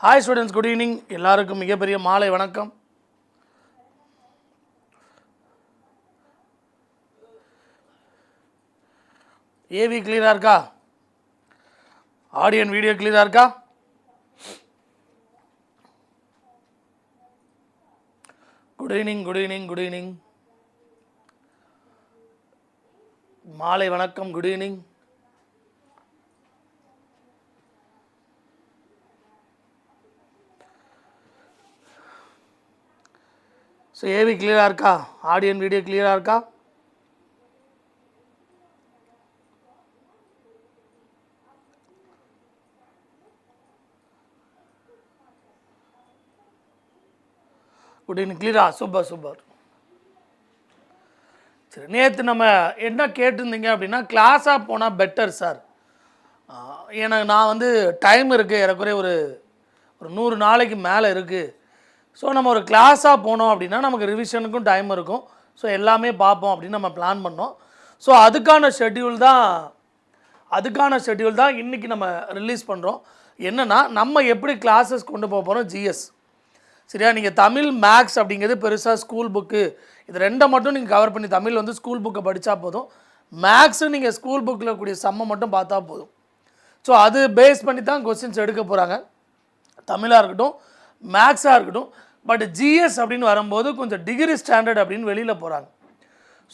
Hi students good evening எல்லாருக்கும் மிகப்பெரிய மாலை வணக்கம். ஏவி கிளியராக இருக்கா? ஆடியன் வீடியோ கிளியராக இருக்கா? Good evening good evening good evening மாலை வணக்கம் குட் ஈவினிங் ஸோ ஏவி கிளியராக இருக்கா ஆடியன் வீடியோ கிளியராக இருக்கா குட் ஈவினிங் கிளியரா சூப்பர் சூப்பர் சரி நேற்று நம்ம என்ன கேட்டிருந்தீங்க அப்படின்னா கிளாஸாக போனால் பெட்டர் சார் எனக்கு நான் வந்து டைம் இருக்குது ஏறக்குறைய ஒரு ஒரு நூறு நாளைக்கு மேலே இருக்குது ஸோ நம்ம ஒரு கிளாஸாக போனோம் அப்படின்னா நமக்கு ரிவிஷனுக்கும் டைம் இருக்கும். ஸோ எல்லாமே பார்ப்போம் அப்படின்னு நம்ம பிளான் பண்ணோம். ஸோ அதுக்கான ஷெட்யூல் தான் அதுக்கான ஷெட்யூல் தான் இன்றைக்கி நம்ம ரிலீஸ் பண்ணுறோம் என்னென்னா நம்ம எப்படி கிளாஸஸ் கொண்டு போக போகிறோம் ஜிஎஸ் சரியா? நீங்கள் தமிழ் மேக்ஸ் அப்படிங்கிறது பெருசாக ஸ்கூல் புக்கு இது ரெண்டை மட்டும் நீங்கள் கவர் பண்ணி தமிழ் வந்து ஸ்கூல் புக்கை படித்தா போதும். மேக்ஸு நீங்கள் ஸ்கூல் புக்கில் கூடிய சம்மை மட்டும் பார்த்தா போதும். ஸோ அது பேஸ் பண்ணி தான் கொஸ்டின்ஸ் எடுக்க போகிறாங்க தமிழாக இருக்கட்டும் மேக்ஸாக இருக்கட்டும் பட் ஜிஎஸ் அப்படின்னு வரும்போது கொஞ்சம் டிகிரி ஸ்டாண்டர்ட் அப்படின்னு வெளியில் போகிறாங்க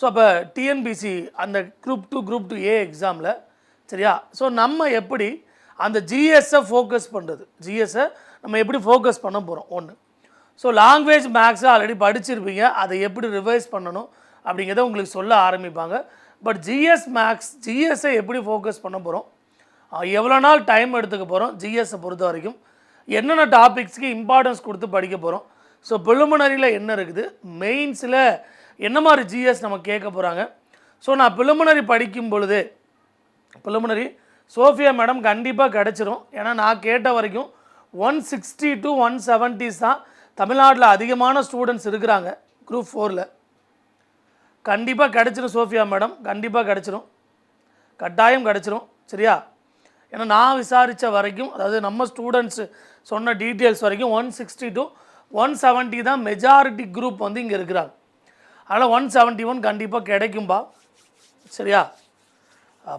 ஸோ அப்போ டிஎன்பிசி அந்த group two group two A எக்ஸாமில் சரியா? ஸோ நம்ம எப்படி அந்த ஜிஎஸ்ஸை ஃபோக்கஸ் பண்ணுறது ஜிஎஸ்ஸை நம்ம எப்படி ஃபோக்கஸ் பண்ண போகிறோம் ஒன்று ஸோ லாங்குவேஜ் மேக்ஸை ஆல்ரெடி படிச்சிருப்பீங்க. அதை எப்படி ரிவைஸ் பண்ணணும்? அப்படிங்கிறத உங்களுக்கு சொல்ல ஆரம்பிப்பாங்க. பட் ஜிஎஸ் மேக்ஸ் ஜிஎஸ்ஸை எப்படி ஃபோக்கஸ் பண்ண போகிறோம் எவ்வளோ நாள் டைம் எடுத்துக்க போகிறோம் ஜிஎஸ்ஸை பொறுத்த வரைக்கும். என்னென்ன டாபிக்ஸ்க்கு இம்பார்ட்டன்ஸ் கொடுத்து படிக்க போகிறோம் ஸோ ப்ரிலிமினரியில் என்ன இருக்குது? மெயின்ஸில் என்ன மாதிரி ஜிஎஸ் நம்ம கேட்க போகிறாங்க ஸோ நான் ப்ரிலிமினரி படிக்கும் பொழுது ப்ரிலிமினரி சோஃபியா மேடம் கண்டிப்பாக கிடச்சிரும். ஏன்னா நான் கேட்ட வரைக்கும் one sixty to one seventies தான் தமிழ்நாட்டில் அதிகமான ஸ்டூடெண்ட்ஸ் இருக்கிறாங்க குரூப் ஃபோரில் கண்டிப்பாக கிடச்சிரும் சோஃபியா மேடம். கண்டிப்பாக கிடச்சிரும். கட்டாயம் கிடச்சிரும். சரியா? ஏன்னா நான் விசாரித்த வரைக்கும் அதாவது நம்ம ஸ்டூடெண்ட்ஸு சொன்ன டீட்டெயில்ஸ் வரைக்கும் one sixty to one seventy தான் மெஜாரிட்டி குரூப் வந்து இங்கே இருக்கிறாங்க. அதனால் ஒன் செவன்ட்டி ஒன் கண்டிப்பாக கிடைக்கும்பா. சரியா?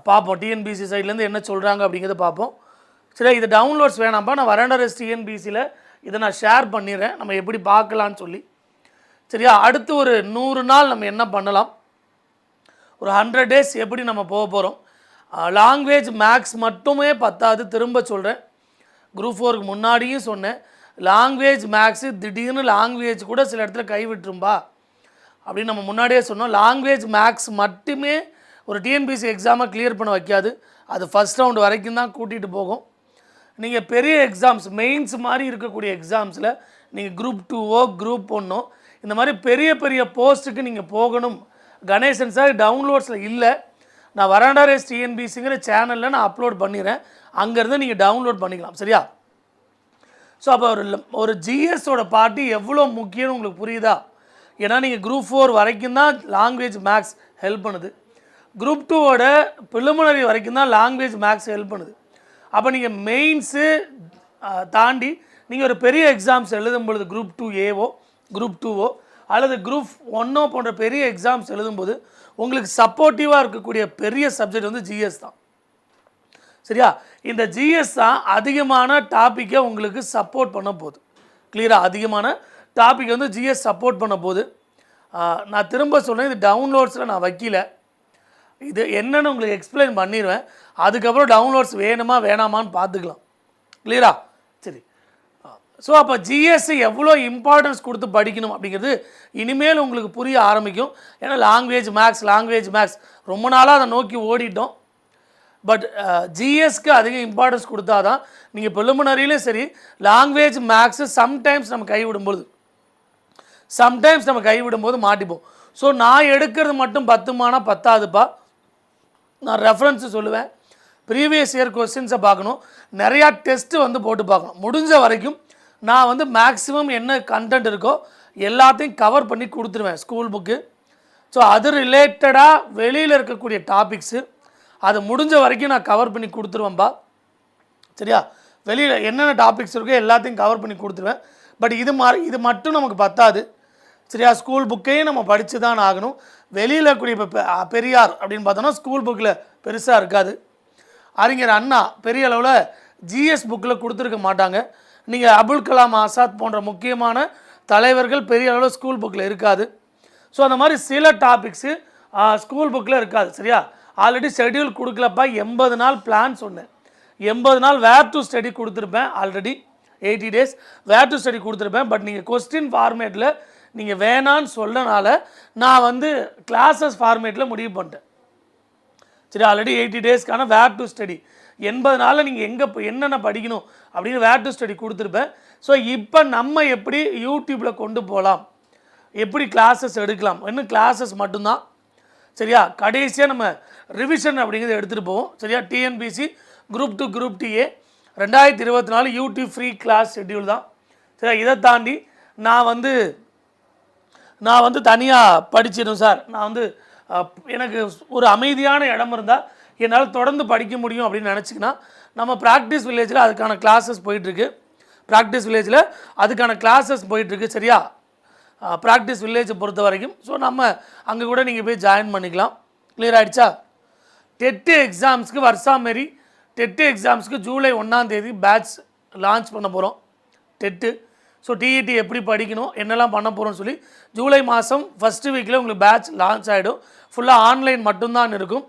பார்ப்போம் டிஎன்பிசி சைட்லேருந்து என்ன சொல்கிறாங்க அப்படிங்கிறத பார்ப்போம் சரியா? இது டவுன்லோட்ஸ் வேணாம்ப்பா நான் வரண்டரஸ் டிஎன்பிசியில் இதை நான் ஷேர் பண்ணிடுறேன். நம்ம எப்படி பார்க்கலான்னு சொல்லி. சரியா? அடுத்து ஒரு நூறு நாள் நம்ம என்ன பண்ணலாம்? ஒரு ஹண்ட்ரட் டேஸ் எப்படி நம்ம போக போகிறோம் லாங்குவேஜ் மேக்ஸ் மட்டுமே பத்தாது. திரும்ப சொல்கிறேன் குரூப் ஃபோருக்கு முன்னாடியும் சொன்னேன். லாங்குவேஜ் மேக்ஸு திடீர்னு லாங்குவேஜ் கூட சில இடத்துல கைவிட்டுரும்பா அப்படின்னு நம்ம முன்னாடியே சொன்னோம். லாங்குவேஜ் மேக்ஸ் மட்டுமே ஒரு டிஎன்பிசி எக்ஸாமை கிளியர் பண்ண வைக்காது. அது ஃபஸ்ட் ரவுண்டு வரைக்கும் தான் கூட்டிகிட்டு போகும். நீங்கள் பெரிய எக்ஸாம்ஸ் மெயின்ஸ் மாதிரி இருக்கக்கூடிய எக்ஸாம்ஸில் நீங்கள் குரூப் டூவோ குரூப் ஒன்றோ இந்த மாதிரி பெரிய பெரிய போஸ்ட்டுக்கு நீங்கள் போகணும். கணேசன் சார் டவுன்லோட்ஸில் இல்லை. நான் வராண்டாரேஸ் டிஎன்பிசிங்கிற சேனலில் நான் அப்லோட் பண்ணிடுறேன் அங்கேருந்து நீங்கள் டவுன்லோட் பண்ணிக்கலாம். சரியா? ஸோ அப்போ ஒரு ஒரு ஜிஎஸோட பார்ட்டி எவ்வளோ முக்கியம்னு உங்களுக்கு புரியுதா? ஏன்னா நீங்கள் குரூப் ஃபோர் வரைக்கும் தான் லாங்குவேஜ் மேக்ஸ் ஹெல்ப் பண்ணுது. குரூப் டூவோட ப்ரிலிமினரி வரைக்கும் தான் லாங்குவேஜ் மேக்ஸ் ஹெல்ப் பண்ணுது. அப்போ நீங்கள் மெயின்ஸு தாண்டி நீங்கள் ஒரு பெரிய எக்ஸாம்ஸ் எழுதும் பொழுது குரூப் டூ ஏவோ குரூப் டூவோ அல்லது குரூப் ஒன்னோ போன்ற பெரிய எக்ஸாம்ஸ் எழுதும்போது உங்களுக்கு சப்போர்ட்டிவாக இருக்கக்கூடிய பெரிய சப்ஜெக்ட் வந்து ஜிஎஸ் தான். சரியா? இந்த ஜிஎஸ் தான் அதிகமான டாப்பிக்கை உங்களுக்கு சப்போர்ட் பண்ண போகுது. கிளியராக அதிகமான டாப்பிக் வந்து ஜிஎஸ் சப்போர்ட் பண்ண போகுது. நான் திரும்ப சொல்கிறேன் இது டவுன்லோட்ஸில் நான் வைக்கல. இது என்னென்னு உங்களுக்கு எக்ஸ்பிளைன் பண்ணிடுவேன். அதுக்கப்புறம் டவுன்லோட்ஸ் வேணுமா வேணாமான்னு பார்த்துக்கலாம். கிளியரா சரி. ஸோ அப்போ ஜிஎஸ்சி எவ்வளோ இம்பார்ட்டன்ஸ் கொடுத்து படிக்கணும் அப்படிங்கிறது இனிமேல் உங்களுக்கு புரிய ஆரம்பிக்கும். ஏன்னா லாங்குவேஜ் மேக்ஸ் லாங்குவேஜ் மேக்ஸ் ரொம்ப நாளாக அதை நோக்கி ஓடிட்டோம். பட் ஜிஎஸ்க்கு uh, அதிக இம்பார்ட்டன்ஸ் கொடுத்தா தான் நீங்கள் ப்ரிலிமினரியிலும் சரி லாங்குவேஜ் மேக்ஸு சம்டைம்ஸ் நம்ம கைவிடும்பொழுது சம்டைம்ஸ் நம்ம கைவிடும்போது மாட்டிப்போம். ஸோ நான் எடுக்கிறது மட்டும் பத்துமானா பத்தாதுப்பா. நான் ரெஃபரன்ஸு சொல்லுவேன். ப்ரீவியஸ் இயர் கொஸ்டின்ஸை பார்க்கணும். நிறையா டெஸ்ட்டு வந்து போட்டு பார்க்கணும். முடிஞ்ச வரைக்கும் நான் வந்து மேக்ஸிமம் என்ன கண்டென்ட் இருக்கோ எல்லாத்தையும் கவர் பண்ணி கொடுத்துருவேன் ஸ்கூல் புக்கு ஸோ அது ரிலேட்டடாக வெளியில் இருக்கக்கூடிய டாபிக்ஸு அது முடிஞ்ச வரைக்கும் நான் கவர் பண்ணி கொடுத்துருவேன்பா. சரியா? வெளியில் என்னென்ன டாபிக்ஸ் இருக்கோ எல்லாத்தையும் கவர் பண்ணி கொடுத்துருவேன். பட் இது மாதிரி இது மட்டும் நமக்கு பத்தாது. சரியா? ஸ்கூல் புக்கையும் நம்ம படித்து தான் ஆகணும். வெளியில் கூடிய இப்போ பெ- பெரியார் அப்படின்னு பார்த்தோன்னா ஸ்கூல் புக்கில் பெருசாக இருக்காது. அறிஞர் அண்ணா பெரிய அளவில் ஜிஎஸ் புக்கில் கொடுத்துருக்க மாட்டாங்க. நீங்கள் அபுல் கலாம் ஆசாத் போன்ற முக்கியமான தலைவர்கள் பெரிய அளவில் ஸ்கூல் புக்கில் இருக்காது. ஸோ அந்த மாதிரி சில டாபிக்ஸு ஸ்கூல் புக்கில் இருக்காது. சரியா? ஆல்ரெடி ஷெட்யூல் கொடுக்கலப்பா. எண்பது நாள் பிளான் சொன்னேன். எண்பது நாள் வேர் டு ஸ்டடி கொடுத்துருப்பேன். Already eighty days where to study கொடுத்துருப்பேன். பட் நீங்கள் கொஸ்டின் ஃபார்மேட்டில் நீங்கள் வேணான்னு சொல்லனால நான் வந்து கிளாஸஸ் ஃபார்மேட்டில் முடிவு பண்ணிட்டேன். சரி ஆல்ரெடி எயிட்டி டேஸ்க்கான வேர் டு ஸ்டடி எண்பது நாளில் நீங்கள் எங்கே என்னென்ன படிக்கணும் அப்படின்னு வேர் டு ஸ்டடி கொடுத்துருப்பேன். ஸோ இப்போ நம்ம எப்படி யூடியூப்பில் கொண்டு போகலாம் எப்படி கிளாஸஸ் எடுக்கலாம்? இன்னும் கிளாஸஸ் மட்டும்தான். சரியா? கடைசியாக நம்ம ரிவிஷன் அப்படிங்கிறத எடுத்துகிட்டு போவோம். சரியா? TNPSC group two group two A ரெண்டாயிரத்தி இருபத்தி நாலு யூடியூப் ஃப்ரீ கிளாஸ் ஷெட்யூல் தான். சரியா? இதை தாண்டி நான் வந்து நான் வந்து தனியாக படிச்சிடும் சார். நான் வந்து எனக்கு ஒரு அமைதியான இடம் இருந்தால் என்னால் தொடர்ந்து படிக்க முடியும் அப்படின்னு நினச்சிக்கினா நம்ம ப்ராக்டிஸ் வில்லேஜில் அதுக்கான கிளாஸஸ் போயிட்டுருக்கு. ப்ராக்டிஸ் வில்லேஜில் அதுக்கான கிளாஸஸ் போயிட்டுருக்கு. சரியா? ப்ராக்டிஸ் வில்லேஜை பொறுத்த வரைக்கும் ஸோ நம்ம அங்கே கூட நீங்கள் போய் ஜாயின் பண்ணிக்கலாம். கிளியர் ஆகிடுச்சா டெட்டு எக்ஸாம்ஸ்க்கு வருஷா மாரி டெட்டு எக்ஸாம்ஸ்க்கு ஜூலை ஒன்றாந்தேதி பேட்ச் லான்ச் பண்ண போகிறோம் டெட்டு. ஸோ டிஇடி எப்படி படிக்கணும் என்னெல்லாம் பண்ண போகிறோம்னு சொல்லி ஜூலை மாதம் ஃபஸ்ட்டு வீக்கில் உங்களுக்கு பேட்ச் லான்ச் ஆகிடும் ஃபுல்லாக ஆன்லைன் மட்டும்தான் இருக்கும்.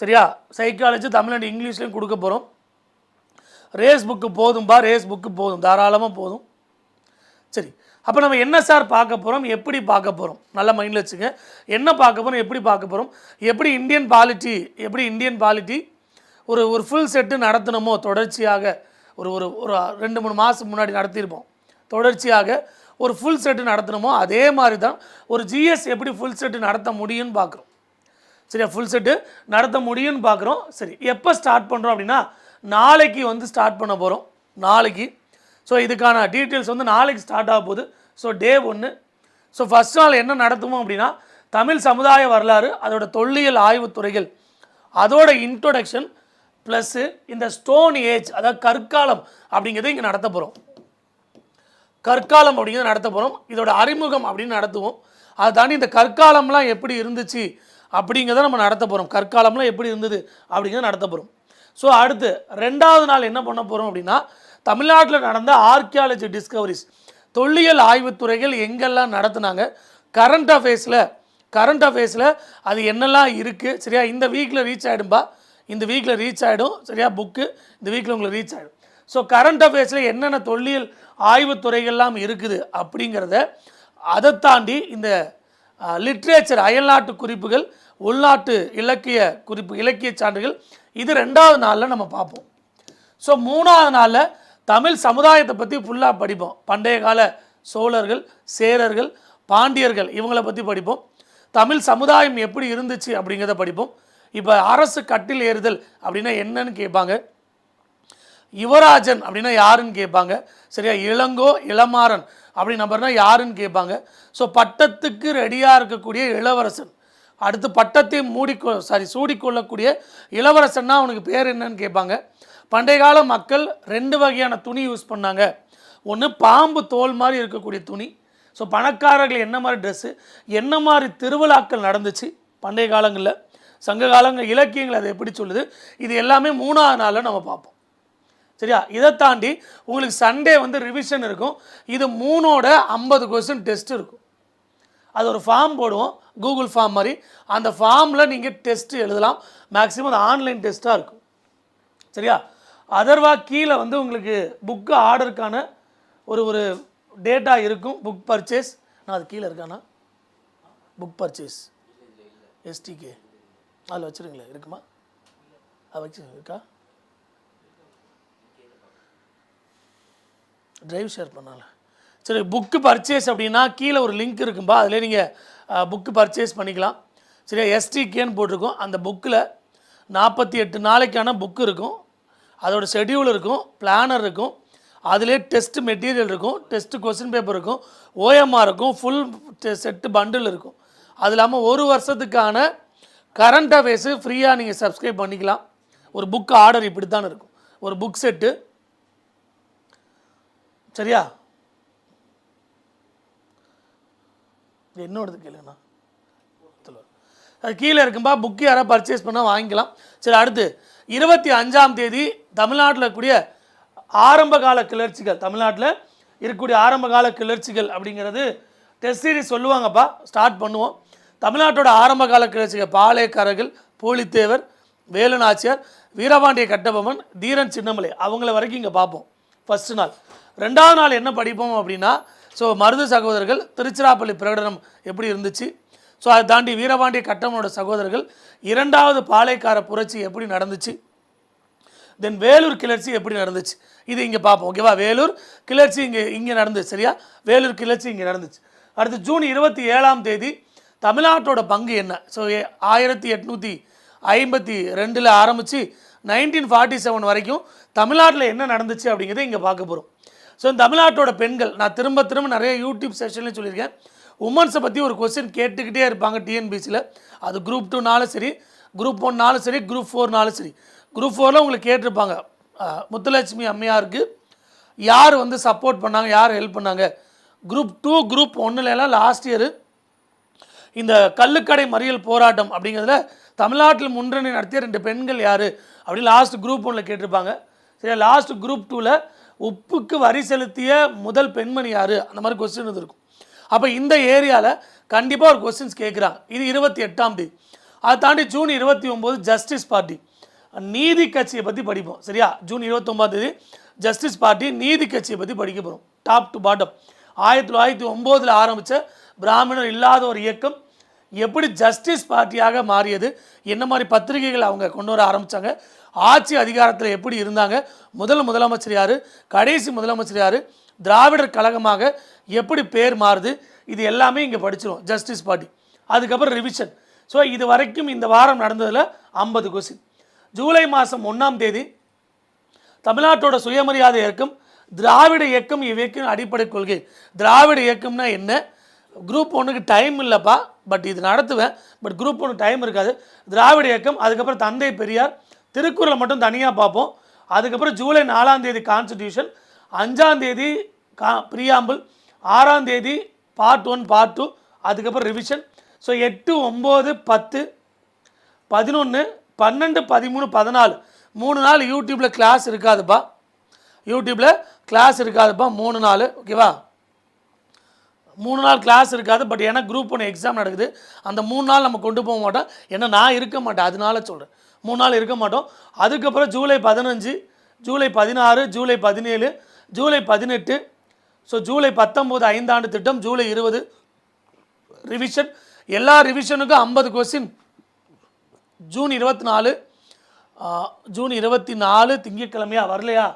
சரியா? சைக்காலஜி தமிழ் அண்ட் இங்கிலீஷ்லையும் கொடுக்க போகிறோம் ரேஸ் புக்கு போதும்பா ரேஸ் புக்கு போதும். தாராளமாக போதும். சரி. அப்போ நம்ம என்ன சார் பார்க்க போகிறோம் எப்படி பார்க்க போகிறோம் நல்ல மைண்டில் வச்சுங்க. என்ன பார்க்க போகிறோம் எப்படி பார்க்க போகிறோம் எப்படி இந்தியன் பாலிட்டி எப்படி இந்தியன் பாலிட்டி ஒரு ஒரு ஃபுல் செட்டு நடத்தணுமோ? தொடர்ச்சியாக ஒரு ஒரு ஒரு ரெண்டு மூணு மாதம் முன்னாடி நடத்தியிருப்போம். தொடர்ச்சியாக ஒரு ஃபுல் செட்டு நடத்தணுமோ? அதே மாதிரி தான் ஒரு ஜிஎஸ் எப்படி ஃபுல் செட்டு நடத்த முடியும்னு பார்க்குறோம். சரியா? ஃபுல் செட்டு நடத்த முடியும்னு பார்க்குறோம். சரி. எப்போ ஸ்டார்ட் பண்ணுறோம் அப்படின்னா நாளைக்கு வந்து ஸ்டார்ட் பண்ண போகிறோம் நாளைக்கு ஸோ இதுக்கான டீட்டெயில்ஸ் வந்து நாளைக்கு ஸ்டார்ட் ஆக போகுது. ஸோ டே ஒன்று ஸோ ஃபஸ்ட் நாள் என்ன நடத்துமோ அப்படின்னா தமிழ் சமுதாய வரலாறு அதோட தொல்லியல் ஆய்வுத்துறைகள் அதோட இன்ட்ரொடக்ஷன் ப்ளஸ்ஸு இந்த ஸ்டோன் ஏஜ் அதாவது கற்காலம் அப்படிங்கிறத இங்கே நடத்த போகிறோம் கற்காலம் அப்படிங்கிறத நடத்த போகிறோம் இதோட அறிமுகம் அப்படின்னு நடத்துவோம். அதை தாண்டி இந்த கற்காலம்லாம் எப்படி இருந்துச்சு அப்படிங்கிறத நம்ம நடத்த போகிறோம் கற்காலம்லாம் எப்படி இருந்தது அப்படிங்கிறத நடத்த போகிறோம் ஸோ அடுத்து ரெண்டாவது நாள் என்ன பண்ண போகிறோம் அப்படின்னா தமிழ்நாட்டில் நடந்த ஆர்கியாலஜி டிஸ்கவரிஸ் தொல்லியல் ஆய்வுத்துறைகள் எங்கெல்லாம் நடத்துனாங்க? கரண்ட் அஃபேர்ஸில் கரண்ட் அஃபேர்ஸில் அது என்னெல்லாம் இருக்குது சரியா? இந்த வீக்கில் ரீச் ஆகிடும்பா இந்த வீக்கில் ரீச் ஆகிடும் சரியா? புக்கு இந்த வீக்கில் உங்களுக்கு ரீச் ஆகிடும் ஸோ கரண்ட் அஃபேர்ஸில் என்னென்ன தொல்லியல் ஆய்வுத்துறைகள்லாம் இருக்குது அப்படிங்கிறத அதை தாண்டி இந்த லிட்ரேச்சர் அயல்நாட்டு குறிப்புகள் உள்நாட்டு இலக்கிய குறிப்பு இலக்கிய சான்றுகள் இது ரெண்டாவது நாளில் நம்ம பார்ப்போம். ஸோ மூணாவது நாளில் தமிழ் சமுதாயத்தை பற்றி ஃபுல்லாக படிப்போம். பண்டைய கால சோழர்கள் சேரர்கள் பாண்டியர்கள் இவங்கள பற்றி படிப்போம். தமிழ் சமுதாயம் எப்படி இருந்துச்சு அப்படிங்கிறத படிப்போம். இப்போ அரசு கட்டில் ஏறுதல் அப்படின்னா என்னன்னு கேட்பாங்க. யுவராஜன் அப்படின்னா யாருன்னு கேட்பாங்க. சரியா? இளங்கோ இளமாறன் அப்படி நம்பர்னா யாருன்னு கேட்பாங்க. ஸோ பட்டத்துக்கு ரெடியாக இருக்கக்கூடிய இளவரசன். அடுத்து பட்டத்தை மூடிக்கொ சாரி சூடிக்கொள்ளக்கூடிய இளவரசன்னா அவனுக்கு பேர் என்னன்னு கேட்பாங்க. பண்டைய கால மக்கள் ரெண்டு வகையான துணி யூஸ் பண்ணாங்க. ஒன்று பாம்பு தோல் மாதிரி இருக்கக்கூடிய துணி. ஸோ பணக்காரர்கள் என்ன மாதிரி ட்ரெஸ்ஸு என்ன மாதிரி திருவிழாக்கள் நடந்துச்சு பண்டைய காலங்களில்? சங்க காலங்கள் இலக்கியங்கள் அதை எப்படி சொல்லுது? இது எல்லாமே மூணாவது நாளில் நம்ம பார்ப்போம். சரியா? இதை தாண்டி உங்களுக்கு சண்டே வந்து ரிவிஷன் இருக்கும். இது மூணோட ஐம்பது கொஸ்டின் டெஸ்ட் இருக்கும். அது ஒரு ஃபார்ம் போடுவோம். கூகுள் ஃபார்ம் மாதிரி. அந்த ஃபார்மில் நீங்கள் டெஸ்ட்டு எழுதலாம். மேக்ஸிமம் அது ஆன்லைன் டெஸ்ட்டாக இருக்கும். சரியா? அதர்வா கீழே வந்து உங்களுக்கு புக்கு ஆர்டருக்கான ஒரு ஒரு டேட்டா இருக்கும். புக் பர்ச்சேஸ் நான் அது கீழே இருக்கானா? புக் பர்ச்சேஸ் எஸ்டிகே அதில் வச்சுருங்களேன் இருக்குமா? அது வச்சு இருக்கா? டிரைவ் ஷேர் பண்ணால. சரி புக்கு பர்ச்சேஸ் அப்படின்னா கீழே ஒரு லிங்க் இருக்கும்பா. அதில் நீங்கள் புக்கு பர்ச்சேஸ் பண்ணிக்கலாம். சரியா? எஸ்டிகேன்னு போட்டிருக்கோம். அந்த புக்கில் நாற்பத்தி எட்டு நாளைக்கான புக்கு இருக்கும். அதோட ஷெட்யூல் இருக்கும் பிளானர் இருக்கும் அதிலே டெஸ்ட் மெட்டீரியல் இருக்கும் டெஸ்ட்டு கொஸ்டின் பேப்பர் இருக்கும் ஓஎம்ஆர் இருக்கும் ஃபுல் செட்டு பண்டில் இருக்கும். அது இல்லாமல் ஒரு வருஷத்துக்கான கரண்ட் அஃபேர்ஸு ஃப்ரீயாக நீங்கள் சப்ஸ்கிரைப் பண்ணிக்கலாம். ஒரு புக் ஆர்டர் இப்படி தான் இருக்கும். ஒரு புக் செட்டு சரியா? என்னோடது கேளுங்கண்ணா. அது கீழே இருக்கும்பா புக்கு யாராவது பர்ச்சேஸ் பண்ணால் வாங்கிக்கலாம். சரி அடுத்து. இருபத்தி அஞ்சாம் தேதி தமிழ்நாட்டில் இருக்கக்கூடிய ஆரம்ப கால கிளர்ச்சிகள் தமிழ்நாட்டில் இருக்கக்கூடிய ஆரம்ப கால கிளர்ச்சிகள் அப்படிங்கிறது டெஸ்ட் சீரிஸ் சொல்லுவாங்கப்பா ஸ்டார்ட் பண்ணுவோம். தமிழ்நாட்டோட ஆரம்ப கால கிளர்ச்சிகள் பாளையக்காரர்கள் போலித்தேவர் வேலுநாச்சியார் வீரபாண்டிய கட்டபொம்மன் தீரன் சின்னமலை அவங்கள வரைக்கும் இங்கே பார்ப்போம். ஃபஸ்ட்டு நாள். ரெண்டாவது நாள் என்ன படிப்போம் அப்படின்னா ஸோ மருது சகோதரர்கள் திருச்சிராப்பள்ளி பிரகடனம் எப்படி இருந்துச்சு? ஸோ அதை தாண்டி வீரபாண்டிய கட்டபொம்மனோட சகோதரர்கள் இரண்டாவது பாளையக்கார புரட்சி எப்படி நடந்துச்சு? தென் வேலூர் கிளர்ச்சி எப்படி நடந்துச்சு? இது இங்கே பார்ப்போம் ஓகேவா வேலூர் கிளர்ச்சி இங்கே இங்கே நடந்துச்சு சரியா? வேலூர் கிளர்ச்சி இங்கே நடந்துச்சு. அடுத்து ஜூன் இருபத்தி ஏழாம் தேதி தமிழ்நாட்டோட பங்கு என்ன? ஸோ ஆயிரத்தி எட்நூற்றி ஐம்பத்தி ரெண்டில் ஆரம்பித்து நைன்டீன் ஃபார்ட்டி செவன் வரைக்கும் தமிழ்நாட்டில் என்ன நடந்துச்சு அப்படிங்கிறத இங்கே பார்க்க போகிறோம் ஸோ தமிழ்நாட்டோட பெண்கள் நான் திரும்ப திரும்ப நிறைய யூடியூப் செஷன்லேயும் சொல்லியிருக்கேன். உமன்ஸை பற்றி ஒரு கொஸ்டின் கேட்டுக்கிட்டே இருப்பாங்க டிஎன்பிசியில் அது குரூப் டூனாலும் சரி குரூப் ஒன்னாலும் சரி குரூப் ஃபோர்னாலும் சரி. குரூப் ஃபோரில் உங்களுக்கு கேட்டிருப்பாங்க. முத்துலட்சுமி அம்மையாருக்கு யார் வந்து சப்போர்ட் பண்ணாங்க யார் ஹெல்ப் பண்ணாங்க? குரூப் டூ குரூப் ஒன்றுலலாம் லாஸ்ட் இயர் இந்த கல்லுக்கடை மறியல் போராட்டம் அப்படிங்கிறதுல தமிழ்நாட்டில் முன்றணி நடத்திய ரெண்டு பெண்கள் யார் அப்படின்னு லாஸ்ட் குரூப் ஒன்றில் கேட்டிருப்பாங்க. சரியா லாஸ்ட் குரூப் டூவில் உப்புக்கு வரி செலுத்திய முதல் பெண்மணி யார்? அந்த மாதிரி கொஸ்டின் இருக்கும் அப்போ இந்த ஏரியாவில் கண்டிப்பாக ஒரு கொஸ்டின்ஸ் கேட்குறாங்க இது இருபத்தி எட்டாம் தேதி. அதை தாண்டி ஜூன் இருபத்தி ஒம்பது ஜஸ்டிஸ் பார்ட்டி நீதி கட்சியை பற்றி படிப்போம். சரியா? ஜூன் இருபத்தொம்பது தேதி ஜஸ்டிஸ் பார்ட்டி நீதி கட்சியை பற்றி படிக்க போகிறோம் டாப் டு பாட்டம் ஆயிரத்தி தொள்ளாயிரத்தி ஒம்போதில் ஆரம்பித்த பிராமணர் இல்லாத ஒரு இயக்கம் எப்படி ஜஸ்டிஸ் பார்ட்டியாக மாறியது? என்ன மாதிரி பத்திரிகைகள் அவங்க கொண்டு வர ஆரம்பித்தாங்க ஆட்சி அதிகாரத்தில் எப்படி இருந்தாங்க? முதல் முதலமைச்சர் யார்? கடைசி முதலமைச்சர் யார்? திராவிடர் கழகமாக எப்படி பேர் மாறுது? இது எல்லாமே இங்கே படிச்சிடும் ஜஸ்டிஸ் பார்ட்டி. அதுக்கப்புறம் ரிவிஷன் ஸோ இது வரைக்கும் இந்த வாரம் நடந்ததில் ஐம்பது கொஸ்டின் ஜூலை மாதம் ஒன்றாம் தேதி தமிழ்நாட்டோட சுயமரியாதை இயக்கம் திராவிட இயக்கம் இவ்வியக்கின் அடிப்படை கொள்கை. திராவிட இயக்கம்னா என்ன? குரூப் ஒன்றுக்கு டைம் இல்லைப்பா பட் இது நடத்துவேன் பட் குரூப் ஒன்று டைம் இருக்காது. திராவிட இயக்கம் அதுக்கப்புறம் தந்தை பெரியார் திருக்குறளை மட்டும் தனியாக பார்ப்போம். அதுக்கப்புறம் ஜூலை நாலாம் தேதி கான்ஸ்டிடியூஷன் அஞ்சாம் தேதி கா பிரியாம்பிள் ஆறாம் தேதி பார்ட் ஒன் பார்ட் டூ அதுக்கப்புறம் ரிவிஷன் ஸோ எட்டு ஒம்பது பத்து பதினொன்று பன்னெண்டு பதிமூணு பதினாலு. மூணு நாள் யூடியூப்பில் கிளாஸ் இருக்காதுப்பா. யூடியூப்பில் கிளாஸ் இருக்காதுப்பா. மூணு நாள் ஓகேவா மூணு நாள் கிளாஸ் இருக்காது பட் ஏன்னா குரூப் ஒன்று எக்ஸாம் நடக்குது. அந்த மூணு நாள் நம்ம கொண்டு போக மாட்டோம். ஏன்னா நான் இருக்க மாட்டேன். அதனால சொல்கிறேன் மூணு நாள் இருக்க மாட்டோம். அதுக்கப்புறம் ஜூலை பதினஞ்சு ஜூலை பதினாறு ஜூலை பதினேழு ஜூலை பதினெட்டு. ஸோ ஜூலை பத்தொம்போது ஐந்தாண்டு திட்டம் ஜூலை இருபது ரிவிஷன் எல்லா ரிவிஷனுக்கும் ஐம்பது கொஸ்டின் ஜூன் இருபத்தி நாலு ஜூன் இருபத்தி நாலு திங்கட்கிழமையா? வரலையா?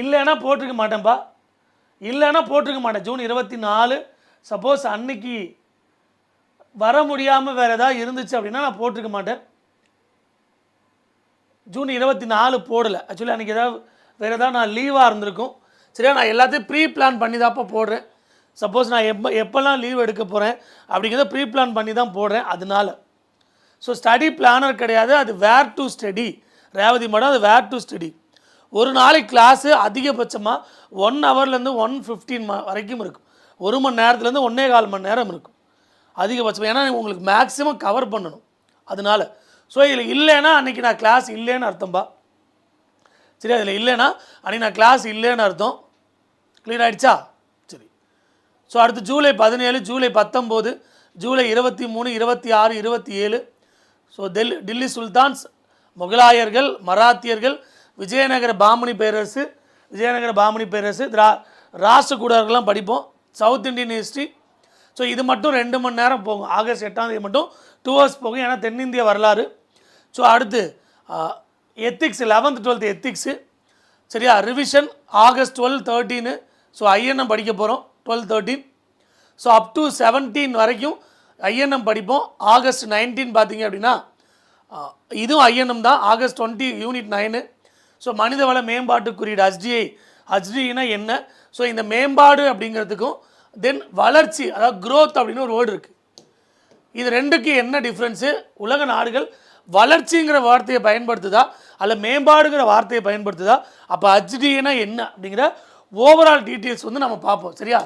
இல்லைன்னா போட்டிருக்க மாட்டேன்ப்பா இல்லைன்னா போட்டிருக்க மாட்டேன். ஜூன் இருபத்தி நாலு சப்போஸ் அன்னைக்கு வர முடியாமல் வேறு ஏதாவது இருந்துச்சு அப்படின்னா நான் போட்டிருக்க மாட்டேன். ஜூன் இருபத்தி நாலு போடலை. ஆக்சுவலி அன்றைக்கி ஏதாவது வேறு ஏதாவது நான் லீவாக இருந்திருக்கும். சரியா? நான் எல்லாத்தையும் ப்ரீ பிளான் பண்ணி தான்ப்பா போடுறேன். சப்போஸ் நான் எப்போ எப்போல்லாம் லீவ் எடுக்க போகிறேன் அப்படிங்கிறத ப்ரீ பிளான் பண்ணி தான் போடுறேன். அதனால ஸோ ஸ்டடி பிளானர் கிடையாது அது where to study Revathi madam அது வேர் டு ஸ்டடி ஒரு நாளைக்கு கிளாஸு அதிகபட்சமாக ஒன் ஹவர்லேருந்து ஒன் ஃபிஃப்டீன் வரைக்கும் இருக்கும். ஒரு மணி நேரத்துலேருந்து ஒன்றே கால் மணி நேரம் இருக்கும். அதிகபட்சம் ஏன்னா உங்களுக்கு மேக்ஸிமம் கவர் பண்ணணும். அதனால. ஸோ இதில் இல்லைன்னா அன்றைக்கி நான் கிளாஸ் இல்லைன்னு அர்த்தம்பா சரி அதில் இல்லைன்னா அன்றைக்கி நான் கிளாஸ் இல்லைன்னு அர்த்தம். க்ளீன் ஆகிடுச்சா சரி. ஸோ அடுத்து ஜூலை பதினேழு ஜூலை பத்தொம்போது ஜூலை இருபத்தி மூணு இருபத்தி ஆறு இருபத்தி ஏழு ஸோ டெல்லி டில்லி சுல்தான்ஸ் முகலாயர்கள் மராத்தியர்கள் விஜயநகர பாமணி பேரரசு விஜயநகர பாமணி பேரரசு திரா ராஷ்டிரகூடர்கள்லாம் படிப்போம் சவுத் இந்தியன் ஹிஸ்ட்ரி ஸோ இது மட்டும் ரெண்டு மணி நேரம் போகும். ஆகஸ்ட் எட்டாம் தேதி மட்டும் டூ ஹவர்ஸ் போகும். ஏன்னா தென்னிந்திய வரலாறு. ஸோ அடுத்து எத்திக்ஸ் லெவன்த் டுவெல்த் எத்திக்ஸு சரியா? Revision August twelve thirteen so INM படிக்க போகிறோம் twelve thirteen so up to seventeen வரைக்கும் ஐஎன்எம் படிப்போம். ஆகஸ்ட் நைன்டீன் பார்த்தீங்க அப்படின்னா இதுவும் ஐஎன்எம் தான். August twenty unit nine so மனிதவள மேம்பாட்டு குறியீடு ஹச்டிஐ ஹச்டினா என்ன? ஸோ இந்த மேம்பாடு அப்படிங்கிறதுக்கும் தென் வளர்ச்சி அதாவது க்ரோத் அப்படின்னு ஒரு வேர்டு இருக்குது இது ரெண்டுக்கு என்ன டிஃப்ரென்ஸு உலக நாடுகள் வளர்ச்சிங்கிற வார்த்தையை பயன்படுத்துதா? அல்ல மேம்பாடுங்கிற வார்த்தையை பயன்படுத்துதா? அப்போ ஹச்டினா என்ன அப்படிங்கிற ஓவரால் டீட்டெயில்ஸ் வந்து நம்ம பார்ப்போம். சரியா?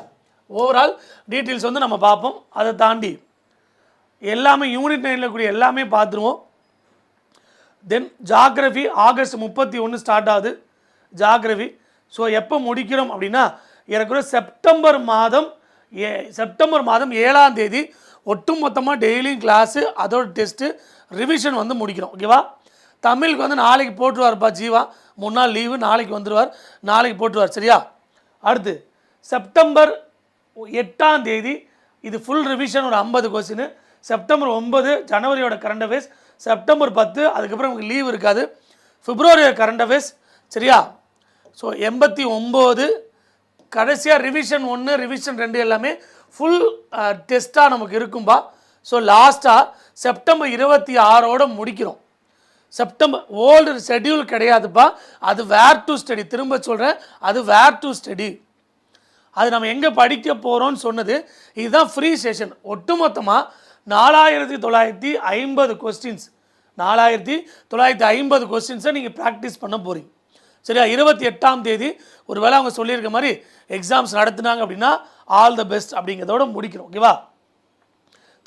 ஓவரால் டீட்டெயில்ஸ் வந்து நம்ம பார்ப்போம். அதை தாண்டி எல்லாமே யூனிட் நைனில் கூடிய எல்லாமே பார்த்துருவோம். தென் ஜாகிரஃபி ஆகஸ்ட் முப்பத்தி ஒன்று ஸ்டார்ட் ஆகுது. ஜாகிரஃபி ஸோ எப்போ முடிக்கிறோம் அப்படின்னா எனக்கு செப்டம்பர் மாதம் ஏ செப்டம்பர் மாதம் ஏழாம் தேதி ஒட்டுமொத்தமாக டெய்லியும் கிளாஸு அதோட டெஸ்ட்டு ரிவிஷன் வந்து முடிக்கிறோம். ஓகேவா தமிழுக்கு வந்து நாளைக்கு போட்டுருவார்ப்பா ஜீவா. மூணு நாள் லீவு நாளைக்கு வந்துடுவார் நாளைக்கு போட்டுருவார். சரியா? அடுத்து செப்டம்பர் எட்டாம் தேதி இது ஃபுல் ரிவிஷன் ஒரு ஐம்பது கொஸ்டின் செப்டம்பர் ஒன்பது ஜனவரியோட கரண்ட் அஃபேர்ஸ் செப்டம்பர் பத்து அதுக்கப்புறம் நமக்கு லீவ் இருக்காது. பிப்ரவரியோட கரண்ட் அஃபேர்ஸ் சரியா? ஸோ எண்பத்தி ஒம்பது கடைசியாக ரிவிஷன் ஒன்று ரிவிஷன் ரெண்டு எல்லாமே ஃபுல் டெஸ்ட்டாக நமக்கு இருக்கும்பா. ஸோ லாஸ்ட்டாக செப்டம்பர் இருபத்தி ஆறோட முடிக்கிறோம். செப்டம்பர் ஓல்டு ஷெட்யூல் கிடையாதுப்பா. அது வேர் டு ஸ்டடி திரும்ப சொல்கிறேன் அது வேர் டு ஸ்டடி அது நம்ம எங்கே படிக்க போகிறோம்னு சொன்னது இதுதான் ஃப்ரீ செஷன் ஒட்டுமொத்தமாக நாலாயிரத்தி தொள்ளாயிரத்தி ஐம்பது கொஸ்டின்ஸ் நாலாயிரத்தி தொள்ளாயிரத்தி ஐம்பது கொஸ்டின்ஸை நீங்கள் ப்ராக்டிஸ் பண்ண போகிறீங்க சரியா? இருபத்தி எட்டாம் தேதி ஒரு வேளை அவங்க சொல்லியிருக்க மாதிரி எக்ஸாம்ஸ் நடத்துனாங்க அப்படின்னா ஆல் த பெஸ்ட் அப்படிங்கிறதோட முடிக்கிறோம். ஓகேவா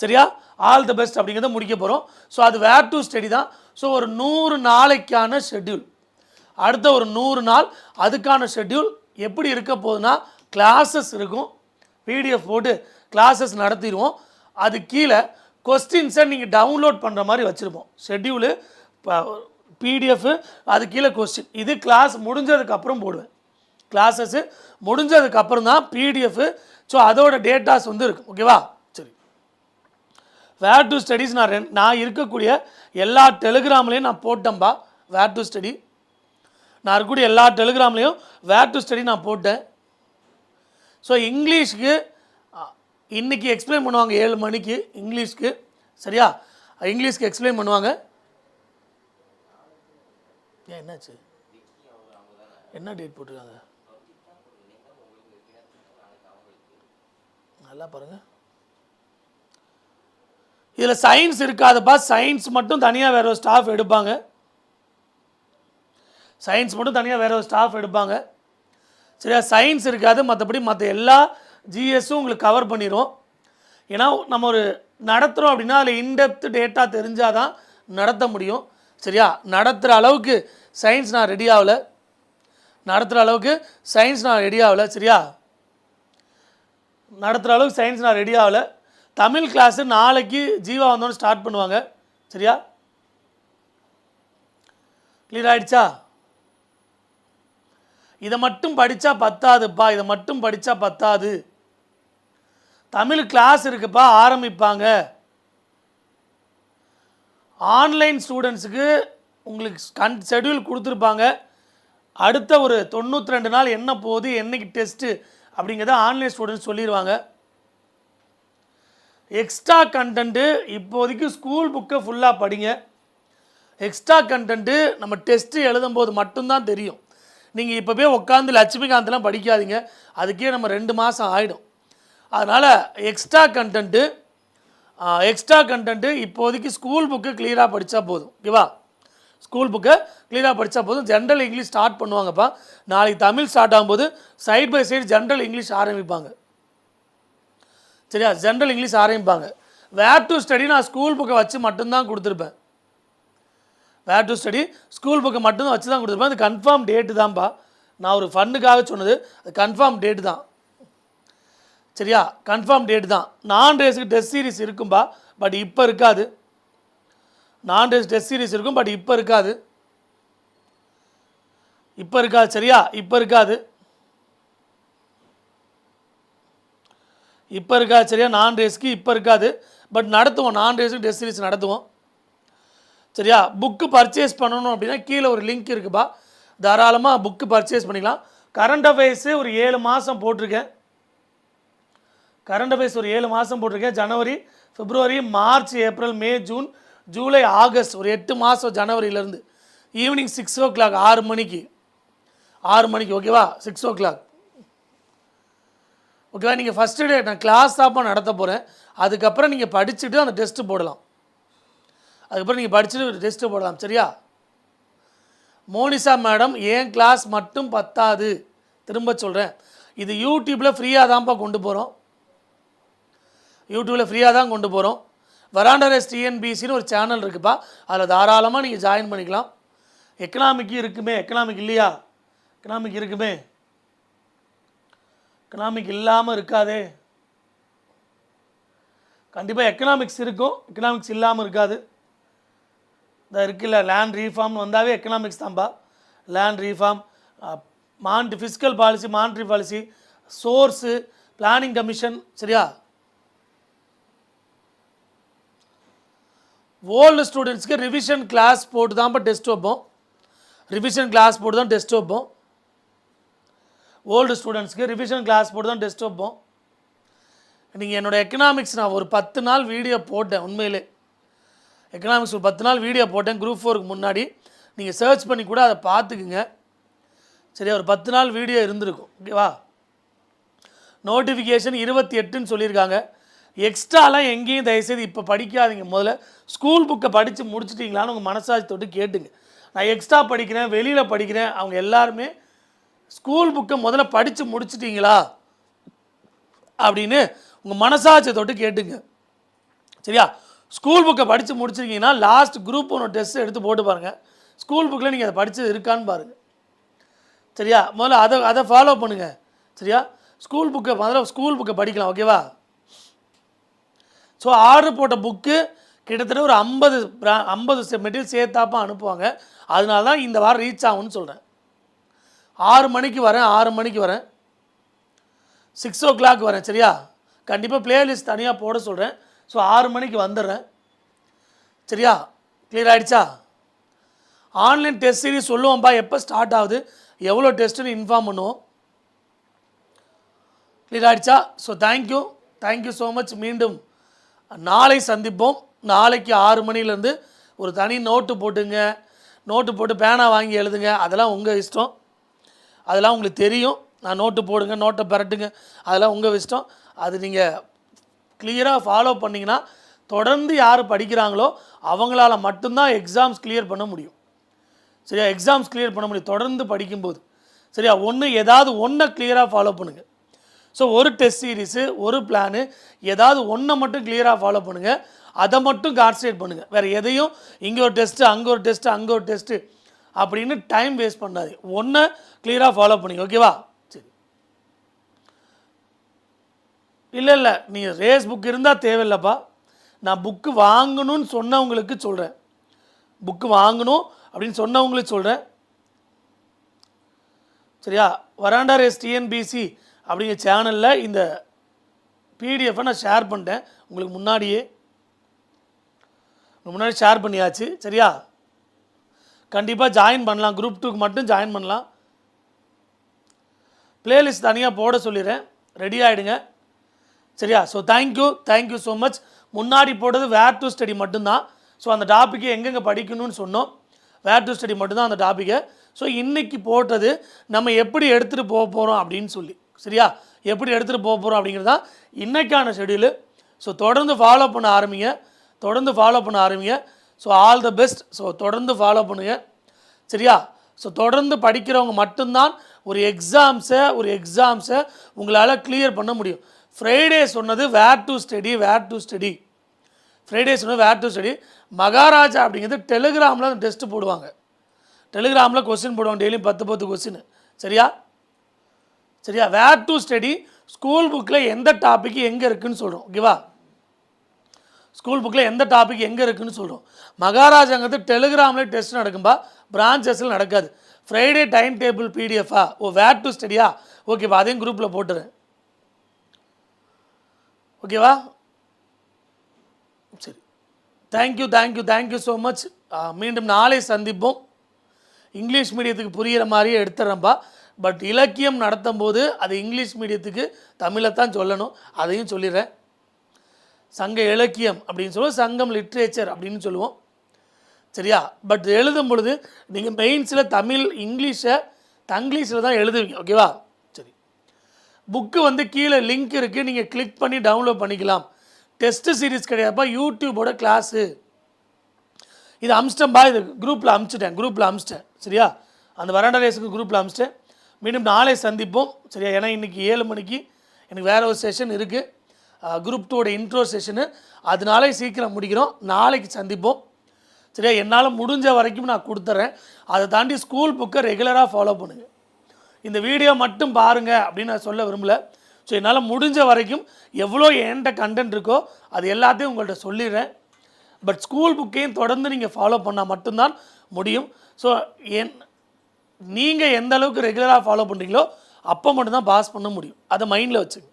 சரியா? ஆல் த பெஸ்ட் அப்படிங்கிறத முடிக்க போகிறோம் ஸோ அது வேர் டு ஸ்டடி தான். ஸோ ஒரு நூறு நாளைக்கான ஷெட்யூல் அடுத்த ஒரு நூறு நாள் அதுக்கான ஷெட்யூல் எப்படி இருக்க போகுதுன்னா கிளாஸஸ் இருக்கும். பிடிஎஃப் போட்டு கிளாஸஸ் நடத்திடுவோம். அது கீழே கொஸ்டின்ஸை நீங்கள் டவுன்லோட் பண்ணுற மாதிரி வச்சுருப்போம். ஷெட்யூலு பிடிஎஃப் அது கீழே கொஸ்டின் இது கிளாஸ் முடிஞ்சதுக்கப்புறம் போடுவேன். கிளாஸஸ்ஸு முடிஞ்சதுக்கப்புறம் தான் பிடிஎஃப் ஸோ அதோட டேட்டாஸ் வந்து இருக்கும். ஓகேவா சரி. வேர் டு ஸ்டடீஸ் நான் ரெண் நான் இருக்கக்கூடிய எல்லா டெலிகிராம்லேயும் நான் போட்டேன்பா வேர் டு ஸ்டடி நான் இருக்கக்கூடிய எல்லா டெலிகிராம்லேயும் வேர் டு ஸ்டடி நான் போட்டேன். ஸோ இங்கிலீஷ்க்கு இன்றைக்கி எக்ஸ்பிளைன் பண்ணுவாங்க ஏழு மணிக்கு இங்கிலீஷ்க்கு. சரியா? இங்கிலீஷ்க்கு எக்ஸ்பிளைன் பண்ணுவாங்க. ஏன் என்னாச்சு? என்ன டேட் போட்டிருக்காங்க? நல்லா பாருங்க. இதில் சயின்ஸ் இருக்காதுப்பா. சயின்ஸ் மட்டும் தனியாக வேற ஒரு ஸ்டாஃப் எடுப்பாங்க. சயின்ஸ் மட்டும் தனியாக வேற ஒரு ஸ்டாஃப் எடுப்பாங்க. சரியா? சயின்ஸ் இருக்காது. மற்றபடி மற்ற எல்லா ஜிஎஸும் உங்களுக்கு கவர் பண்ணிடும் ஏன்னா நம்ம ஒரு நடத்துகிறோம் அப்படின்னா அதில் இன்டெப்த் டேட்டா தெரிஞ்சால் தான் நடத்த முடியும். சரியா? நடத்துகிற அளவுக்கு சயின்ஸ் நான் ரெடி ஆகலை. நடத்துகிற அளவுக்கு சயின்ஸ் நான் ரெடி ஆகலை. சரியா? நடத்துகிற அளவுக்கு சயின்ஸ் நான் ரெடி ஆகலை. தமிழ் கிளாஸு நாளைக்கு ஜீவா வந்தோன்னு ஸ்டார்ட் பண்ணுவாங்க. சரியா? கிளியர் ஆயிடுச்சா? இதை மட்டும் படித்தா பத்தாதுப்பா. இதை மட்டும் படித்தா பத்தாது. தமிழ் கிளாஸ் இருக்குப்பா ஆரம்பிப்பாங்க. ஆன்லைன் ஸ்டூடெண்ட்ஸுக்கு உங்களுக்கு கன் ஷெட்யூல் கொடுத்துருப்பாங்க. அடுத்த ஒரு தொண்ணூற்றி ரெண்டு நாள் என்ன போகுது என்னைக்கு டெஸ்ட்டு அப்படிங்கிறத ஆன்லைன் ஸ்டூடெண்ட்ஸ் சொல்லிடுவாங்க எக்ஸ்ட்ரா கண்டென்ட்டு இப்போதைக்கு ஸ்கூல் புக்கை ஃபுல்லாக படிங்க. எக்ஸ்ட்ரா கண்டென்ட்டு நம்ம டெஸ்ட்டு எழுதும்போது மட்டும்தான் தெரியும். நீங்கள் இப்போ போய் உட்காந்து லட்சுமிகாந்தெலாம் படிக்காதீங்க. அதுக்கே நம்ம ரெண்டு மாதம் ஆகிடும் அதனால் எக்ஸ்ட்ரா கண்டென்ட்டு எக்ஸ்ட்ரா கண்டென்ட்டு இப்போதைக்கு ஸ்கூல் புக்கு கிளியராக படித்தா போதும். ஓகேவா ஸ்கூல் புக்கை கிளியராக படித்தா போதும். ஜென்ரல் இங்கிலீஷ் ஸ்டார்ட் பண்ணுவாங்கப்பா. நாளைக்கு தமிழ் ஸ்டார்ட் ஆகும்போது side by side general English ஆரம்பிப்பாங்க. சரியா? ஜென்ரல் இங்கிலீஷ் ஆரம்பிப்பாங்க. வேர் டு ஸ்டடி நான் ஸ்கூல் புக்கை வச்சு மட்டும்தான் கொடுத்துருப்பேன். வேர் டு ஸ்டடி ஸ்கூல் புக்கை மட்டும்தான் வச்சு தான் கொடுத்துருப்பேன். அது கன்ஃபார்ம் டேட்டு தான்ப்பா நான் ஒரு ஃபண்டுக்காக சொன்னது. அது கன்ஃபார்ம் டேட்டு தான். சரியா? கன்ஃபார்ம் டேட் தான். நான் ரேஸுக்கு டெஸ்ட் சீரிஸ் இருக்கும்பா பட் இப்போ இருக்காது. நான் ரேஸ் டெஸ்ட் சீரிஸ் இருக்கும் பட் இப்போ இருக்காது. இப்போ இருக்காது சரியா? இப்போ இருக்காது. இப்போ இருக்காது சரியா? நான் ரேஸ்க்கு இப்போ இருக்காது. பட் நடத்துவோம். நான் ரேஸுக்கு டெஸ்ட் சீரிஸ் நடத்துவோம். சரியா? புக்கு பர்ச்சேஸ் பண்ணணும் அப்படின்னா கீழே ஒரு லிங்க் இருக்குப்பா தாராளமாக புக்கு பர்ச்சேஸ் பண்ணிக்கலாம். கரண்ட் அஃபேர்ஸு ஒரு ஏழு மாதம் போட்டிருக்கேன். கரண்ட் அஃபேர்ஸ் ஒரு ஏழு மாதம் போட்டிருக்கேன். ஜனவரி பிப்ரவரி மார்ச் ஏப்ரல் மே ஜூன் ஜூலை ஆகஸ்ட் ஒரு எட்டு மாதம் ஜனவரியிலேருந்து. ஈவினிங் சிக்ஸ் ஓ கிளாக் ஆறு மணிக்கு. ஆறு மணிக்கு ஓகேவா சிக்ஸ் ஓ கிளாக் ஓகேவா நீங்கள் ஃபஸ்ட்டு டே நான் கிளாஸ் தாப்பா நடத்த போகிறேன் அதுக்கப்புறம் நீங்கள் படிச்சுட்டு அந்த டெஸ்ட்டு போடலாம். அதுக்கப்புறம் நீங்கள் படிச்சுட்டு டெஸ்ட்டு போடலாம். சரியா? மோனிஷா மேடம் ஏன் கிளாஸ் மட்டும் பத்தாது? திரும்ப சொல்கிறேன் இது யூடியூப்பில் ஃப்ரீயாக தான்ப்பா கொண்டு போகிறோம் யூடியூப்பில் ஃப்ரீயாக தான் கொண்டு போகிறோம் வராண்டரஸ் டிஎன்பிசின்னு ஒரு சேனல் இருக்குப்பா. அதில் தாராளமாக நீங்கள் ஜாயின் பண்ணிக்கலாம். எக்கனாமிக்கு இருக்குமே. எக்கனாமிக் இல்லையா? எக்கனாமிக் இருக்குமே. எக்கனாமிக் இல்லாமல் இருக்காதே. கண்டிப்பாக எக்கனாமிக்ஸ் இருக்கும். எக்கனாமிக்ஸ் இல்லாமல் இருக்காது. இந்த இருக்குல்ல லேண்ட் ரீஃபார்ம் வந்தாவே எக்கனாமிக்ஸ் தான்ப்பா land reform and fiscal policy monetary policy source planning commission சரியா? ஓல்டு ஸ்டூடெண்ட்ஸ்க்கு ரிவிஷன் கிளாஸ் போட்டு தான்ப்பா டெஸ்ட் வைப்போம். ரிவிஷன் கிளாஸ் போட்டு தான் டெஸ்ட் வைப்போம். ஓல்டு ஸ்டூடெண்ட்ஸ்க்கு ரிவிஷன் கிளாஸ் போட்டு தான் டெஸ்ட் வைப்போம். நீங்கள் என்னோட எக்கனாமிக்ஸ் நான் ஒரு பத்து நாள் வீடியோ போட்டேன் உண்மையிலே. எக்கனாமிக்ஸ் ஒரு பத்து நாள் வீடியோ போட்டேன் குரூப் ஃபோருக்கு முன்னாடி. நீங்கள் சர்ச் பண்ணி கூட அதை பார்த்துக்குங்க. சரியா ஒரு பத்து நாள் வீடியோ இருந்திருக்கும். ஓகேவா நோட்டிஃபிகேஷன் இருபத்தி எட்டுன்னு சொல்லியிருக்காங்க. எக்ஸ்ட்ராலாம் எங்கேயும் தயவுசெய்து இப்போ படிக்காதீங்க. முதல்ல ஸ்கூல் புக்கை படித்து முடிச்சிட்டிங்களான்னு உங்கள் மனசாட்சி தொட்டு கேட்டுங்க. நான் எக்ஸ்ட்ரா படிக்கிறேன் வெளியில் படிக்கிறேன் அவங்க எல்லாருமே ஸ்கூல் புக்கை முதல்ல படித்து முடிச்சிட்டிங்களா? அப்படின்னு உங்கள் மனசாட்சியை தொட்டு கேட்டுங்க. சரியா? ஸ்கூல் புக்கை படித்து முடிச்சிருக்கீங்கன்னா லாஸ்ட் குரூப் ஒன்று டெஸ்ட் எடுத்து போட்டு பாருங்கள் ஸ்கூல் புக்கில் நீங்கள் அதை படித்தது இருக்கான்னு பாருங்கள் சரியா? முதல்ல அதை அதை ஃபாலோ பண்ணுங்கள் சரியா? ஸ்கூல் புக்கை முதல்ல ஸ்கூல் புக்கை படிக்கலாம் ஓகேவா ஸோ ஆர்டர் போட்ட புக்கு கிட்டத்தட்ட ஒரு ஐம்பது ஐம்பது மெட்டீரியல் சேர்த்தாப்பா அனுப்புவாங்க. அதனால தான் இந்த வாரம் ரீச் ஆகும்னு சொல்கிறேன் ஆறு மணிக்கு வரேன் ஆறு மணிக்கு வரேன். சிக்ஸ் ஓ கிளாக் வரேன் சரியா? கண்டிப்பாக பிளேலிஸ்ட் தனியாக போட சொல்கிறேன் ஸோ ஆறு மணிக்கு வந்துடுறேன். சரியா? கிளியர் ஆகிடுச்சா ஆன்லைன் டெஸ்ட் சீரீஸ் சொல்லுவோம்ப்பா எப்போ ஸ்டார்ட் ஆகுது? எவ்வளோ டெஸ்ட்டுன்னு இன்ஃபார்ம் பண்ணுவோம். கிளியர் ஆகிடுச்சா so thank you thank you so much மீண்டும் நாளை சந்திப்போம். நாளைக்கு ஆறு மணிலேருந்து ஒரு தனி நோட்டு போட்டுங்க. நோட்டு போட்டு பேனா வாங்கி எழுதுங்க. அதெல்லாம் உங்கள் இஷ்டம். அதெல்லாம் உங்களுக்கு தெரியும். நான் நோட்டு போடுங்க நோட்டை பரட்டுங்க. அதெல்லாம் உங்கள் இஷ்டம். அது நீங்கள் கிளியராக ஃபாலோ பண்ணிங்கன்னா தொடர்ந்து யார் படிக்கிறாங்களோ அவங்களால மட்டும்தான் எக்ஸாம்ஸ் கிளியர் பண்ண முடியும். சரியா? எக்ஸாம்ஸ் கிளியர் பண்ண முடியும். தொடர்ந்து படிக்கும்போது. சரியா? ஒன்று ஏதாவது ஒன்றை கிளியராக ஃபாலோ பண்ணுங்கள் ஸோ ஒரு டெஸ்ட் சீரிஸு ஒரு பிளானு ஏதாவது ஒன்றை மட்டும் கிளியராக ஃபாலோ பண்ணுங்கள் அதை மட்டும் கான்சன்ட்ரேட் பண்ணுங்கள் வேறு எதையும் இங்கே ஒரு டெஸ்ட்டு அங்கே ஒரு டெஸ்ட்டு அங்கே ஒரு டெஸ்ட்டு அப்படின்னு டைம் வேஸ்ட் பண்ணாது ஒன்றை கிளியராக ஃபாலோ பண்ணுங்க ஓகேவா சரி. இல்லை இல்லை. நீங்கள் ரேஸ் புக் இருந்தால் தேவையில்லைப்பா. நான் புக்கு வாங்கணும்னு சொன்னவங்களுக்கு சொல்கிறேன் புக்கு வாங்கணும் அப்படின்னு சொன்னவங்களுக்கு சொல்கிறேன் சரியா? வராண்டா ரேஸ் டிஎன்பிசி அப்படிங்கிற சேனலில் இந்த பிடிஎஃப்பை நான் ஷேர் பண்ணிட்டேன். உங்களுக்கு முன்னாடியே. முன்னாடி ஷேர் பண்ணியாச்சு. சரியா? கண்டிப்பாக ஜாயின் பண்ணலாம். குரூப் டூக்கு மட்டும் ஜாயின் பண்ணலாம். பிளேலிஸ்ட் தனியாக போட சொல்லிடுறேன். ரெடி ஆகிடுங்க சரியா? So thank you thank you so much முன்னாடி போட்டது வேர் டு ஸ்டடி மட்டும்தான். ஸோ அந்த டாப்பிக்கை எங்கெங்கே படிக்கணும்னு சொன்னோம். வேர் டு ஸ்டடி மட்டும்தான் அந்த டாப்பிக்கை ஸோ இன்றைக்கி போட்டது நம்ம எப்படி எடுத்துகிட்டு போக போகிறோம் அப்படின்னு சொல்லி. சரியா? எப்படி எடுத்துகிட்டு போக போகிறோம் அப்படிங்கிறது தான் இன்றைக்கான ஷெடியூலு ஸோ தொடர்ந்து ஃபாலோ பண்ண ஆரம்பிங்க. தொடர்ந்து ஃபாலோ பண்ண ஆரம்பிங்க. So all the best so தொடர்ந்து ஃபாலோ பண்ணுங்கள் சரியா? ஸோ தொடர்ந்து படிக்கிறவங்க மட்டும்தான் ஒரு எக்ஸாம்ஸை ஒரு எக்ஸாம்ஸை உங்களால் கிளியர் பண்ண முடியும். ஃப்ரைடே சொன்னது where to study where to study Friday சொன்னது வேர் டு ஸ்டடி மகாராஜா அப்படிங்கிறது டெலிகிராமில் டெஸ்ட்டு போடுவாங்க. டெலிகிராமில் கொஸ்டின் போடுவாங்க. டெய்லியும் பத்து பத்து கொஸ்டின் சரியா? சரியா? வேர் டு ஸ்டடி ஸ்கூல் புக்கில் எந்த டாபிக் எங்கே இருக்குன்னு சொல்கிறோம் ஓகேவா ஸ்கூல் புக்கில் எந்த டாபிக் எங்கே இருக்குன்னு சொல்கிறோம் மகாராஜாங்கிறது டெலிகிராமில் டெஸ்ட் நடக்கும்பா. பிரான்ச்சஸில் நடக்காது. ஃப்ரைடே டைம் டேபிள் பிடிஎஃபா ஓ வேர் டு ஸ்டடியா ஓகேப்பா அதையும் குரூப்பில் போட்டுறேன். ஓகேவா சரி. Thank you thank you thank you so much மீண்டும் நாளை சந்திப்போம். இங்கிலீஷ் மீடியத்துக்கு புரிகிற மாதிரியே எடுத்துடுறேன்ப்பா பட் இலக்கியம் நடத்தும் போது அது இங்கிலீஷ் மீடியத்துக்கு தமிழை தான் சொல்லணும். அதையும் சொல்லிடுறேன். சங்க இலக்கியம் அப்படின்னு சொல்லுவோம் சங்கம் லிட்ரேச்சர் அப்படின்னு சொல்லுவோம். சரியா? பட் எழுதும் பொழுது நீங்கள் மெயின்ஸில் தமிழ் இங்கிலீஷை தங்கிலீஷில் தான் எழுதுவீங்க ஓகேவா சரி. புக்கு வந்து கீழே லிங்க் இருக்குது நீங்கள் கிளிக் பண்ணி டவுன்லோட் பண்ணிக்கலாம். டெஸ்ட்டு சீரிஸ் கிடையாதுப்பா யூடியூபோட கிளாஸு இது அமிச்சிட்டேன்பா இது குரூப்பில் அமிச்சிட்டேன் குரூப்பில் அமிச்சிட்டேன். சரியா? அந்த வராண்டா ரேஸுக்கு குரூப்பில் அமிச்சிட்டேன். மீண்டும் நாளை சந்திப்போம். சரியா? ஏன்னா இன்றைக்கி ஏழு மணிக்கு எனக்கு வேறு ஒரு செஷன் இருக்குது குரூப் டூவோட இன்ட்ரோ செஷனு அதனாலே சீக்கிரம் முடிக்கிறோம். நாளைக்கு சந்திப்போம். சரியா? என்னால் முடிஞ்ச வரைக்கும் நான் கொடுத்துட்றேன் அதை தாண்டி ஸ்கூல் புக்கை ரெகுலராக ஃபாலோ பண்ணுங்கள் இந்த வீடியோ மட்டும் பாருங்கள் அப்படின்னு நான் சொல்ல விரும்பலை. ஸோ என்னால் முடிஞ்ச வரைக்கும் எவ்வளோ என்கிட்ட கண்டென்ட் இருக்கோ அது எல்லாத்தையும் உங்கள்கிட்ட சொல்லிடுறேன். பட் ஸ்கூல் புக்கையும் தொடர்ந்து நீங்கள் ஃபாலோ பண்ணால் மட்டும்தான் முடியும். ஸோ என் நீங்கள் எந்த அளவுக்கு ரெகுலராக ஃபாலோ பண்ணுறீங்களோ அப்போ மட்டும்தான் பாஸ் பண்ண முடியும். அதை மைண்டில் வச்சுங்க.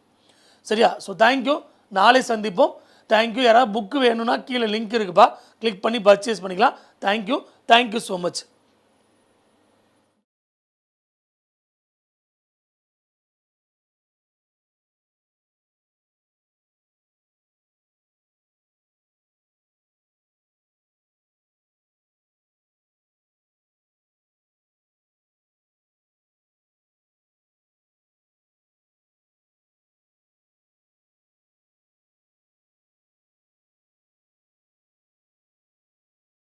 சரியா? ஸோ தேங்க்யூ நாளை சந்திப்போம். தேங்க்யூ யாராவது புக்கு வேணும்னா கீழே லிங்க் இருக்குப்பா. கிளிக் பண்ணி பர்ச்சேஸ் பண்ணிக்கலாம். Thank you thank you so much